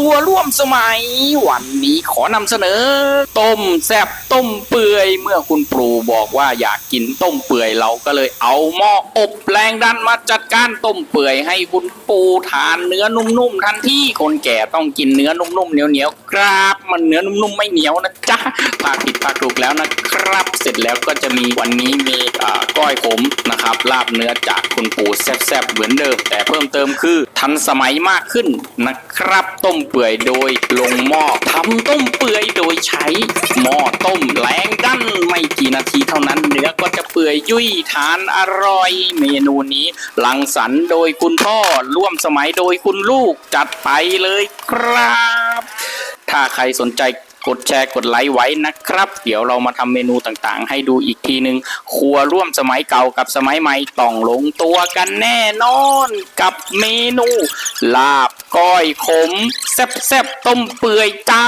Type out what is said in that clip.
รัวร่วมสมัย วันนี้ขอนำเสนอ ต้มแซบต้มเปื่อย เมื่อคุณปรูบอกว่าอยากกินต้มเปื่อยเราก็เลยเอาหม้ออบแรงดันมาจัดการต้มเปื่อยให้คุณปูทานเนื้อนุ่มๆทันทีคนแก่ต้องกินเนื้อนุ่มๆเหนียวๆครับมันเนื้อนุ่มๆไม่เหนียวนะจ๊ะภาผิดภาคถูกแล้วนะครับ เสร็จแล้วก็จะมีวันนี้มีก้อยขมนะครับลาบเนื้อจากคุณปู่แซบๆเหมือนเดิม แต่เพิ่มเติมคือทันสมัยมากขึ้นนะครับต้มเปื่อยโดยลงหม้อทำต้มเปื่อยโดยใช้หม้อต้มแรงดันไม่กี่นาทีเท่านั้นเนื้อก็จะเปื่อยยุ่ยทานอร่อย เมนูนี้ลังสรรค์โดยคุณพ่อร่วมสมัยโดยคุณลูกจัดไปเลยครับ ถ้าใครสนใจกดแชร์กดไลค์ไว้นะครับ เดี๋ยวเรามาทำเมนูต่างๆ ให้ดูอีกทีหนึ่งครัวร่วมสมัยเก่ากับสมัยใหม่ต้องลงตัวกันแน่นอนกับเมนูลาบ ก้อยขมแซ่บๆต้มเปื่อยจ้า